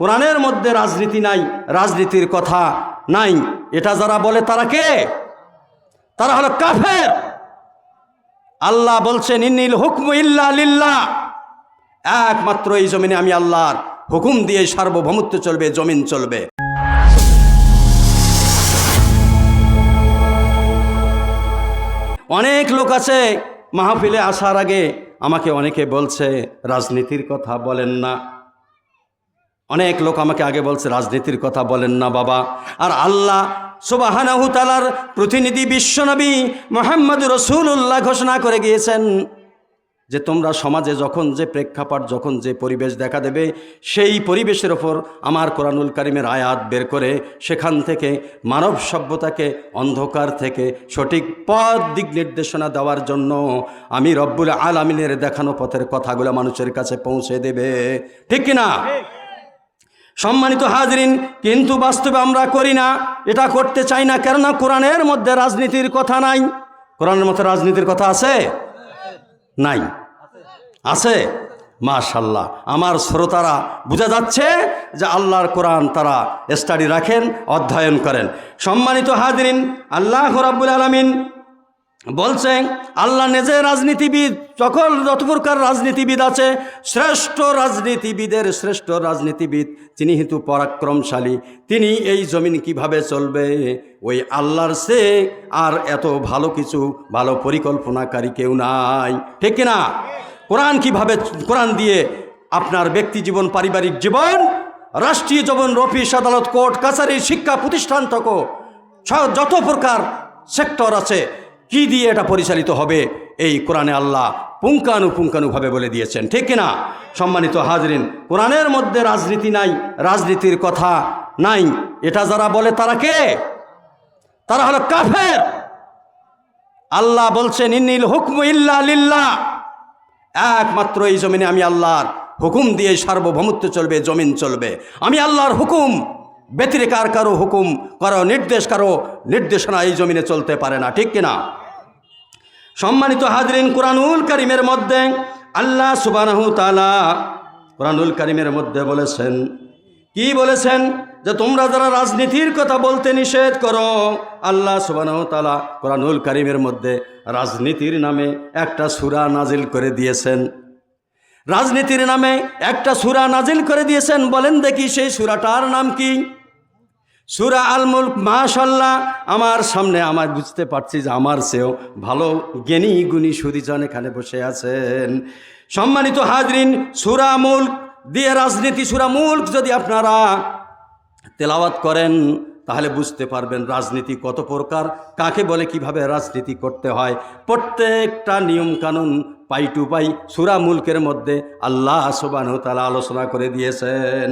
কোরআনের মধ্যে রাজনীতি নাই, রাজনীতির কথা নাই। এটা যারা বলে তারা কে? তারা হলো কাফের। আল্লাহ বলছেন, ইন্নিল হুকম ইল্লা লিল্লাহ। একমাত্র এই জমিনে আমি আল্লাহর হুকুম দিয়ে সার্বভৌমত্ব চলবে, জমিন চলবে। অনেক লোক আছে, মাহফিলে আসার আগে আমাকে অনেকে বলছে, রাজনীতির কথা বলেন না। অনেক লোক আমাকে আগে বলছে, রাজনীতির কথা বলেন না বাবা। আর আল্লাহ সুবাহানাহু তালার প্রতিনিধি বিশ্বনবী মোহাম্মদ রসুল্লাহ ঘোষণা করে গিয়েছেন যে তোমরা সমাজে যখন যে প্রেক্ষাপট, যখন যে পরিবেশ দেখা দেবে, সেই পরিবেশের ওপর আমার কোরআনুল কারিমের আয়াত বের করে সেখান থেকে মানব সভ্যতাকে অন্ধকার থেকে সঠিক পথ দিক নির্দেশনা দেওয়ার জন্য আমি রব্বুল আলামিনের দেখানো পথের কথাগুলো মানুষের কাছে পৌঁছে দেবে। ঠিক কিনা? সম্মানিত হাজরিন, কিন্তু বাস্তবে আমরা করি না, এটা করতে চাই না, কেননা কোরআনের মধ্যে রাজনীতির কথা নাই। কোরআনের মধ্যে রাজনীতির কথা আছে? নাই। আছে? মাশাল্লাহ। আমার শ্রোতারা, বোঝা যাচ্ছে যে আল্লাহর কোরআন তারা স্টাডি রাখেন, অধ্যয়ন করেন। সম্মানিত হাজরিন, আল্লাহ রাব্বুল আলমিন বলছেন, আল্লাহ নিজে রাজনীতিবিদ, সকল যত প্রকার রাজনীতিবিদ আছে, শ্রেষ্ঠ রাজনীতিবিদের শ্রেষ্ঠ রাজনীতিবিদ, তিনি কিন্তু পরাক্রমশালী। তিনি এই জমিন কীভাবে চলবে? ওই আল্লাহর সে আর এত ভালো কিছু, ভালো পরিকল্পনাকারী কেউ নাই। ঠিক না কোরআন কীভাবে, কোরআন দিয়ে আপনার ব্যক্তি জীবন, পারিবারিক জীবন, রাষ্ট্রীয় জীবন, অফিস, আদালত, কোর্ট, কাছারি, শিক্ষা প্রতিষ্ঠান স- যত প্রকার সেক্টর আছে কি দিয়ে এটা পরিচালিত হবে? এই কোরআনে আল্লাহ পুঙ্খানুপুঙ্খানুভাবে বলে দিয়েছেন। ঠিক কিনা? সম্মানিত হাজরিন, কোরআনের মধ্যে রাজনীতি নাই, রাজনীতির কথা নাই। এটা যারা বলে তারা কে? তারা হলো কাফের। আল্লাহ বলছেন, ইন্নিল হুকম ইল্লা লিল্লাহ। একমাত্র এই জমিনে আমি আল্লাহর হুকুম দিয়ে সার্বভৌমত্ব চলবে, জমিন চলবে। আমি আল্লাহর হুকুম ব্যতিরেক আর কারও হুকুম কারও, নির্দেশ কারও, নির্দেশনা এই জমিনে চলতে পারে না, ঠিক কিনা? সম্মানিত হাজরিন, কোরআনুল করিমের মধ্যে আল্লাহ সুবানাহু তালা কোরআনুল করিমের মধ্যে বলেছেন, কি বলেছেন? যে তোমরা যারা রাজনীতির কথা বলতে নিষেধ করো, আল্লাহ সুবানাহু তালা কোরআনুল করিমের মধ্যে রাজনীতির নামে একটা সুরা নাজিল করে দিয়েছেন। রাজনীতির নামে একটা সুরা নাজিল করে দিয়েছেন। বলেন দেখি সেই সুরাটার নাম কি? সুরা আল মুল্ক মাশাল্লাহ আমার সামনে আমার বুঝতে পারছি যে আমার সেও ভালো, জ্ঞানী, গুণী সুদীজন এখানে বসে আছেন। সম্মানিত হাজরিন, সুরা মুল্ক দিয়ে রাজনীতি, সুরা মুল্ক যদি আপনারা তেলাওয়াত করেন, তাহলে বুঝতে পারবেন রাজনীতি কত প্রকার, কাকে বলে, কীভাবে রাজনীতি করতে হয়। প্রত্যেকটা নিয়ম কানুন পাই টু পাই সুরা মুলকের মধ্যে আল্লাহ সুবাহ তালা আলোচনা করে দিয়েছেন।